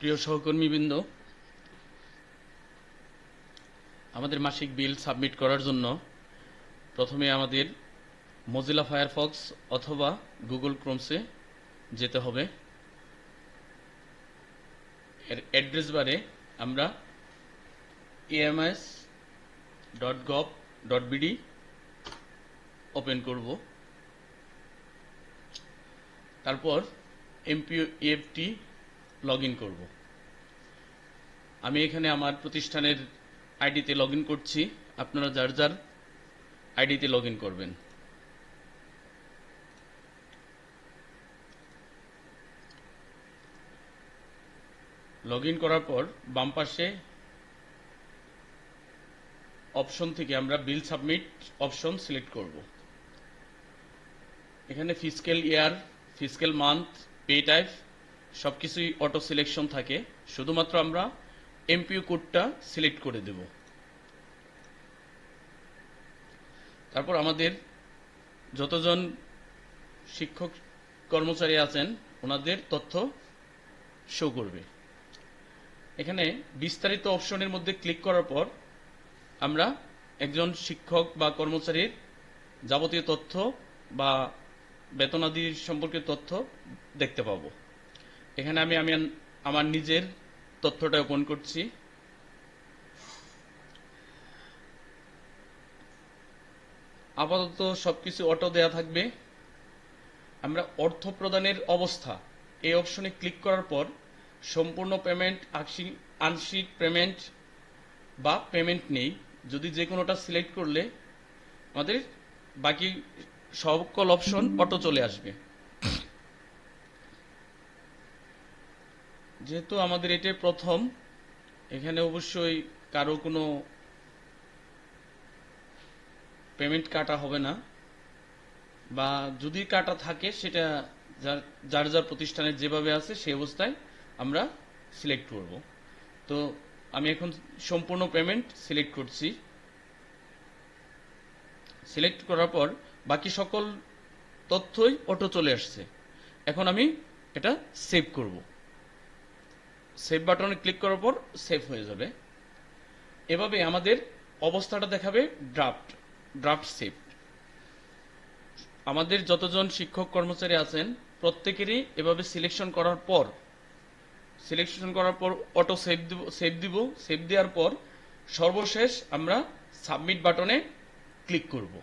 প্রিয় সহকর্মীবৃন্দ, আমাদের মাসিক বিল সাবমিট করার জন্য প্রথমে আমাদের মজিলা ফায়ারফক্স অথবা গুগল ক্রোমসে যেতে হবে। এর অ্যাড্রেস বারে আমরা AMS dot gov dot BD open করব তারপর এমপিএফটি লগ ইন করব। আমি এখানে আমার প্রতিষ্ঠানের আইডিতে লগ ইন করছি। আপনারা যার যার আইডিতে লগ ইন করবেন। লগ ইন করার পর বাম পাশে অপশন থেকে আমরা বিল সাবমিট অপশন সিলেক্ট করব। এখানে physical year physical month pay type সব কিছুই অটো সিলেকশন থাকে। শুধুমাত্র আমরা এমপিও কোডটা সিলেক্ট করে দেব। তারপর আমাদের যতজন শিক্ষক কর্মচারী আছেন, ওনাদের তথ্য শো করবে। এখানে বিস্তারিত অপশনের মধ্যে ক্লিক করার পর আমরা একজন শিক্ষক বা কর্মচারীর যাবতীয় তথ্য বা বেতনাদি সম্পর্কে তথ্য দেখতে পাবো। এখানে আমি আমি আমার নিজের তথ্যটা ওপেন করছি। আপাতত সবকিছু অটো দেয়া থাকবে। আমরা অর্থ প্রদানের অবস্থা, এই অপশনে ক্লিক করার পর সম্পূর্ণ পেমেন্ট আংশিক পেমেন্ট বা পেমেন্ট নেই। যদি যে কোনোটা সিলেক্ট করলে আমাদের বাকি সকল অপশন অটো চলে আসবে। যেহেতু আমাদের এটা প্রথম, এখানে অবশ্যই কারও কোনো পেমেন্ট কাটা হবে না। বা যদি কাটা থাকে, সেটা যার যার যার প্রতিষ্ঠানের যেভাবে আছে, সেই অবস্থায় আমরা সিলেক্ট করব। তো আমি এখন সম্পূর্ণ পেমেন্ট সিলেক্ট করছি। সিলেক্ট করার পর বাকি সকল তথ্যই অটো চলে আসছে। এখন আমি এটা সেভ করব। সেভ বাটনে ক্লিক করার পর সেভ হয়ে যাবে। এভাবে আমাদের অবস্থাটা দেখাবে ড্রাফট ড্রাফট সেভ আমাদের যতজন শিক্ষক কর্মচারী আছেন, প্রত্যেকেরই এভাবে সিলেকশন করার পর সিলেকশন করার পর অটো সেভ দিব সেভ দিব সেভ দেওয়ার পর সর্বশেষ আমরা সাবমিট বাটনে ক্লিক করব।